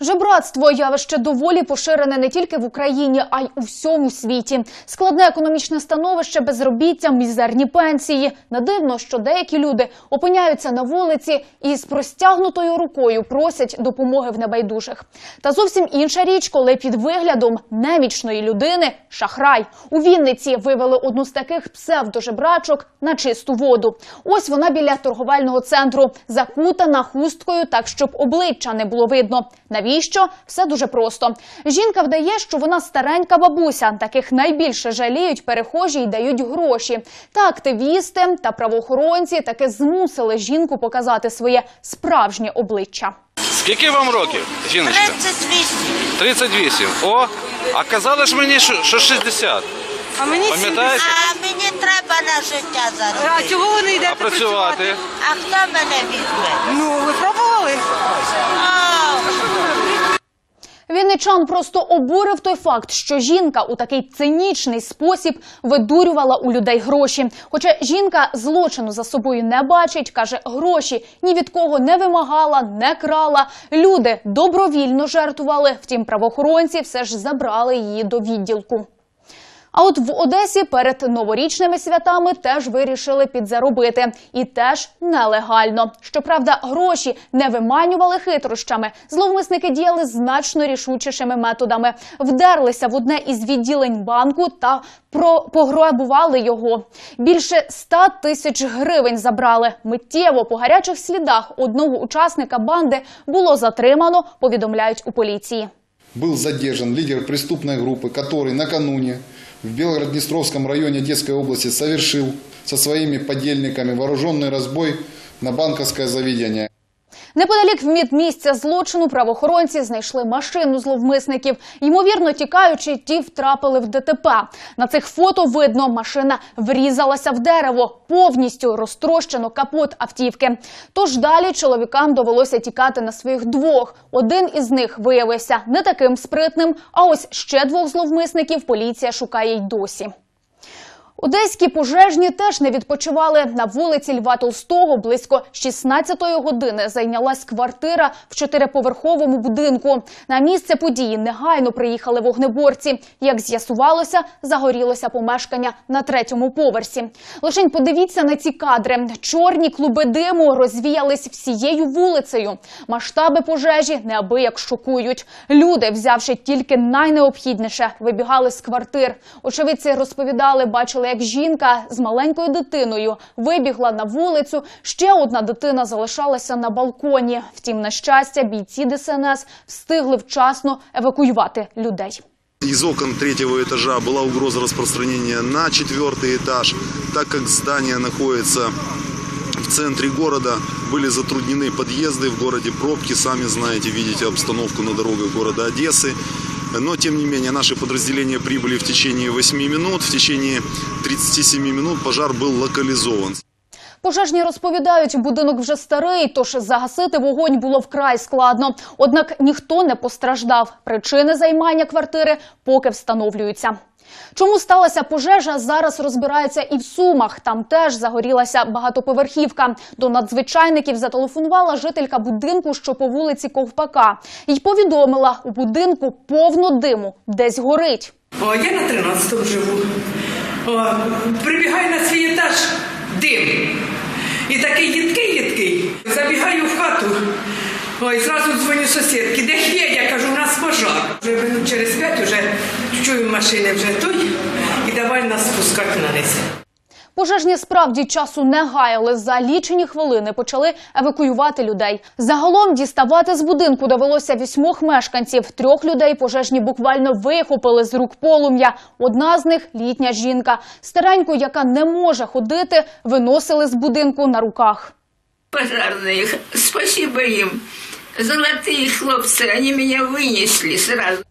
Жебратство явище доволі поширене не тільки в Україні, а й у всьому світі. Складне економічне становище, безробіття, мізерні пенсії. Не дивно, що деякі люди опиняються на вулиці і з простягнутою рукою просять допомоги в небайдужих. Та зовсім інша річ, коли під виглядом немічної людини шахрай у Вінниці вивели одну з таких псевдожебрачок на чисту воду. Ось вона біля торговельного центру, закутана хусткою, так щоб обличчя не було видно. Навіщо? Все дуже просто. Жінка вдає, що вона старенька бабуся. Таких найбільше жаліють перехожі й дають гроші. Та активісти та правоохоронці таки змусили жінку показати своє справжнє обличчя. Скільки вам років, жіночка? 38. 38. О, а казали ж мені, що, що 60. А мені? А мені треба на життя А заробити. чого ви не йдете А працювати? А хто мене візьме? Ну, ви пробували? А, Вінничан просто обурив той факт, що жінка у такий цинічний спосіб видурювала у людей гроші. Хоча жінка злочину за собою не бачить, каже, гроші ні від кого не вимагала, не крала. Люди добровільно жертвували. Втім, правоохоронці все ж забрали її до відділку. А от в Одесі перед новорічними святами теж вирішили підзаробити. І теж нелегально. Щоправда, гроші не виманювали хитрощами. Зловмисники діяли значно рішучішими методами. Вдерлися в одне із відділень банку та про пограбували його. Більше 100 тисяч гривень забрали. Миттєво по гарячих слідах одного учасника банди було затримано, повідомляють у поліції. был задержан лидер преступной группы, который накануне в Белгород-Днестровском районе Детской области совершил со своими подельниками вооруженный разбой на банковское заведение. Неподалік від місця злочину правоохоронці знайшли машину зловмисників. Ймовірно, тікаючи, ті втрапили в ДТП. На цих фото видно, машина врізалася в дерево, повністю розтрощено капот автівки. Тож далі чоловікам довелося тікати на своїх двох. Один із них виявився не таким спритним. А ось ще двох зловмисників поліція шукає й досі. Одеські пожежні теж не відпочивали. На вулиці Льва Толстого близько 16-ї години зайнялась квартира в чотириповерховому будинку. На місце події негайно приїхали вогнеборці. Як з'ясувалося, загорілося помешкання на третьому поверсі. Лишень подивіться на ці кадри. Чорні клуби диму розвіялись всією вулицею. Масштаби пожежі неабияк шокують. Люди, взявши тільки найнеобхідніше, вибігали з квартир. Очевидці розповідали, бачили, як жінка з маленькою дитиною вибігла на вулицю. Ще одна дитина залишалася на балконі. Втім, на щастя, бійці ДСНС встигли вчасно евакуювати людей. Из окон третьего этажа была угроза распространения на четвертый этаж, так как здание находится в центре города, были затруднены подъезды в городе, пробки, сами знаете, видите обстановку на дорогах города Одессы. Но, тем не менее, наши подразделения прибыли в течение 8 минут. В течение 37 минут пожар был локализован. Пожежні розповідають, будинок вже старий, тож загасити вогонь було вкрай складно. Однак ніхто не постраждав. Причини займання квартири поки встановлюються. Чому сталася пожежа, зараз розбираються і в Сумах. Там теж загорілася багатоповерхівка. До надзвичайників зателефонувала жителька будинку, що по вулиці Ковпака, і повідомила, у будинку повно диму, десь горить. О, я на 13-му живу. О, прибігаю на свій етаж, дим. І такий їдкий, їдкий. Забігаю в хату. Ой, зразу дзвоню сусідки. Де Федя? Я кажу, у нас пожар. Вже минут через п'ять вже чую машини вже той і давай нас спускати на низ. Пожежні справді часу не гаяли. За лічені хвилини почали евакуювати людей. Загалом діставати з будинку довелося вісьмох мешканців. Трьох людей пожежні буквально вихопили з рук полум'я. Одна з них літня жінка. Стареньку, яка не може ходити, виносили з будинку на руках. пожарных. Спасибо им. Золотые хлопцы, они меня вынесли сразу.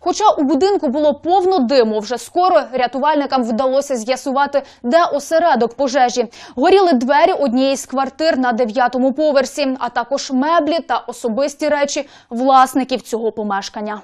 Хоча у будинку було повно диму, вже скоро рятувальникам вдалося з'ясувати, де осередок пожежі. Горіли двері однієї з квартир на дев'ятому поверсі, а також меблі та особисті речі власників цього помешкання.